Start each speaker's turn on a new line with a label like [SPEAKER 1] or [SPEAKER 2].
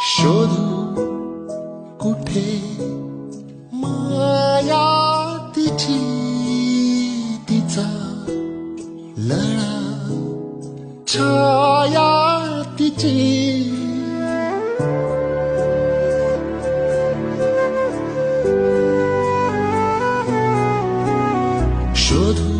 [SPEAKER 1] শুধু কুঠে माया तिची तिचा लढा छाया तिची शोधू